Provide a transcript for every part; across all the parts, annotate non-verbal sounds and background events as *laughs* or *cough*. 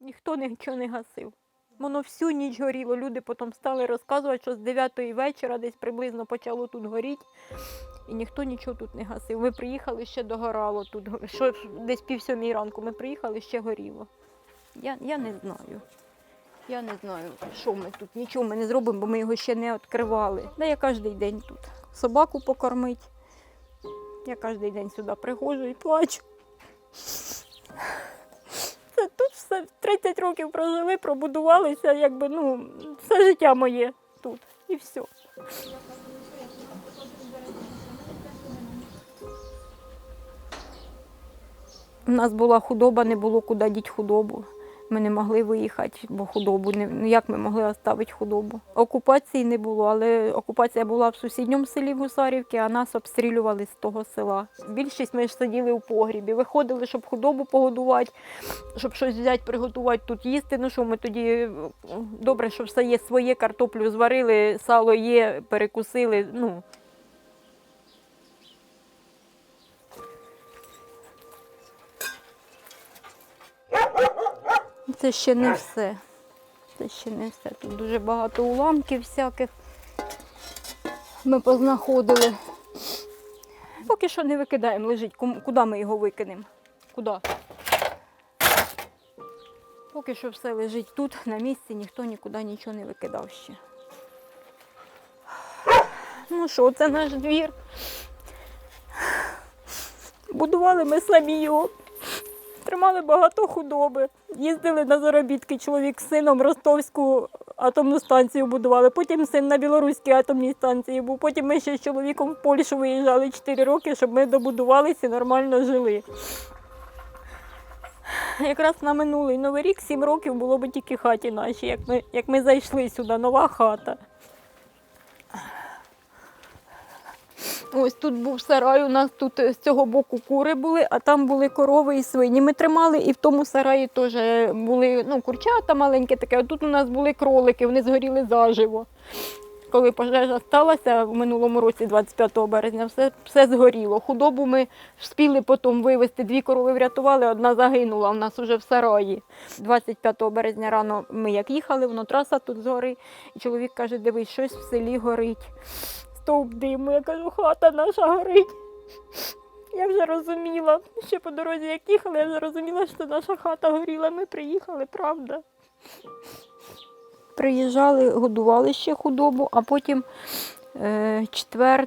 Ніхто нічого не гасив. Воно всю ніч горіло. Люди потім стали розказувати, що з 9 вечора десь приблизно почало тут горіти. І ніхто нічого тут не гасив. Ми приїхали ще догорало тут. Що десь пів сьомій ранку ми приїхали, ще горіло. Я, я не знаю. Я не знаю, що ми тут. Нічого ми не зробимо, бо ми його ще не відкривали. Да я кожен день тут. Собаку покормить. Я кожен день сюди приходжу і плачу. Все 30 років прожили, пробудувалися, якби ну, все життя моє тут. І все. У нас була худоба, не було куди діти худобу. Ми не могли виїхати, бо худобу не ну, як ми могли оставити худобу. Окупації не було, але окупація була в сусідньому селі Гусарівки, а нас обстрілювали з того села. Більшість ми ж сиділи у погрібі, виходили, щоб худобу погодувати, щоб щось взяти, приготувати тут їсти. Ну що ми тоді добре, що все є своє, картоплю зварили, сало є, перекусили. Ну Це ще не все. Це ще не все. Тут дуже багато уламків всяких. Ми познаходили. Поки що не викидаємо, лежить. Куди ми його викинемо? Куди? Поки що все лежить тут, на місці, ніхто нікуди нічого не викидав ще. Ну що, це наш двір. Будували ми самі його. Тримали багато худоби. Їздили на заробітки. Чоловік з сином Ростовську атомну станцію будували. Потім син на білоруській атомній станції був. Потім ми ще з чоловіком в Польщу виїжджали 4 роки, щоб ми добудувалися і нормально жили. Якраз на минулий новий рік 7 років було б тільки хаті нашій, як ми, як ми зайшли сюди, нова хата. Ось тут був сарай, у нас тут з цього боку кури були, а там були корови і свині. Ми тримали, і в тому сараї теж були ну, курчата маленькі таке. А тут у нас були кролики, вони згоріли заживо. Коли пожежа сталася в минулому році, 25 березня, все, все згоріло. Худобу ми встигли потім вивезти. Дві корови врятували, одна загинула у нас вже в сараї. 25 березня рано ми як їхали, воно траса тут згори. І чоловік каже, дивись, щось в селі горить стовп диму. Я кажу, хата наша горить. Я вже розуміла, ще по дорозі, як їхали, я вже розуміла, що наша хата горіла. Ми приїхали, правда. Приїжджали, годували ще худобу, а потім е, 4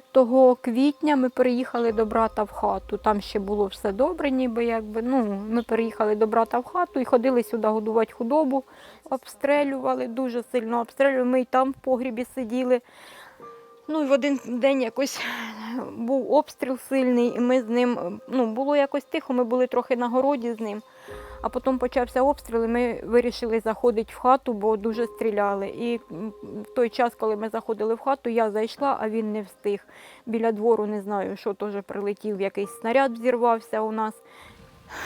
квітня ми переїхали до брата в хату. Там ще було все добре, ніби якби. Ну, ми переїхали до брата в хату і ходили сюди годувати худобу, обстрелювали, дуже сильно обстрелювали. Ми й там в погрібі сиділи. Ну і в один день якось *laughs* був обстріл сильний, і ми з ним, ну, було якось тихо, ми були трохи на городі з ним. А потім почався обстріл, і ми вирішили заходити в хату, бо дуже стріляли. І в той час, коли ми заходили в хату, я зайшла, а він не встиг. Біля двору не знаю, що теж прилетів, якийсь снаряд взірвався у нас.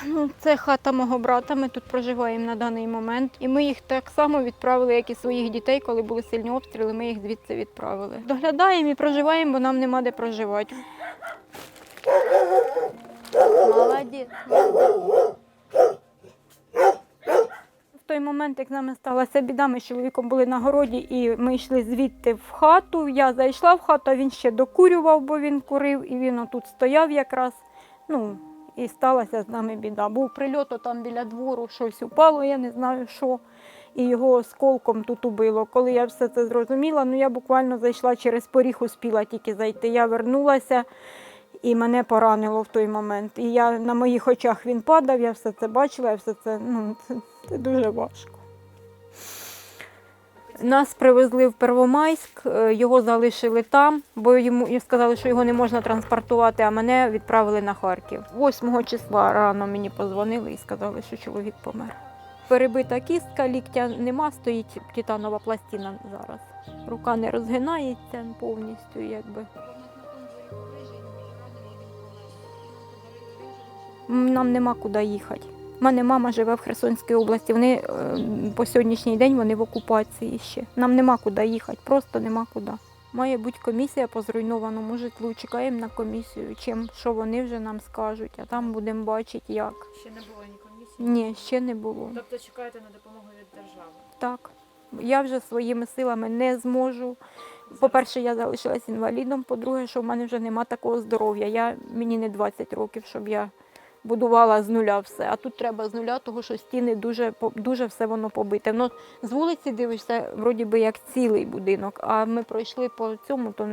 Ну, це хата мого брата, ми тут проживаємо на даний момент. І ми їх так само відправили, як і своїх дітей, коли були сильні обстріли, ми їх звідси відправили. Доглядаємо і проживаємо, бо нам нема де проживати. Молодець. В той момент, як з нами сталася біда, ми з чоловіком були на городі і ми йшли звідти в хату. Я зайшла в хату, а він ще докурював, бо він курив, і він отут стояв якраз. Ну, і сталася з нами біда. Був прильот там біля двору, щось упало, я не знаю що. І його осколком тут убило. Коли я все це зрозуміла, ну я буквально зайшла через поріг, успіла тільки зайти. Я вернулася і мене поранило в той момент. І я на моїх очах він падав, я все це бачила, я все це, ну, це, це дуже важко. Нас привезли в Первомайськ, е, його залишили там, бо йому сказали, що його не можна транспортувати, а мене відправили на Харків. 8 числа рано мені позвонили і сказали, що чоловік помер. Перебита кістка, ліктя нема, стоїть титанова пластина зараз. Рука не розгинається повністю, якби. Нам нема куди їхати. У мене мама живе в Херсонській області. Вони е, по сьогоднішній день вони в окупації ще. Нам нема куди їхати, просто нема куди. Має бути комісія по зруйнованому житлу. Чекаємо на комісію, чим що вони вже нам скажуть, а там будемо бачити, як. Ще не було ні комісії, Ні, ще не було. Тобто чекаєте на допомогу від держави? Так. Я вже своїми силами не зможу. По-перше, я залишилась інвалідом. По-друге, що в мене вже нема такого здоров'я. Я, мені не 20 років, щоб я будувала з нуля все. А тут треба з нуля, того що стіни дуже, дуже все воно побите. Ну, з вулиці дивишся, вроді би як цілий будинок, а ми пройшли по цьому, то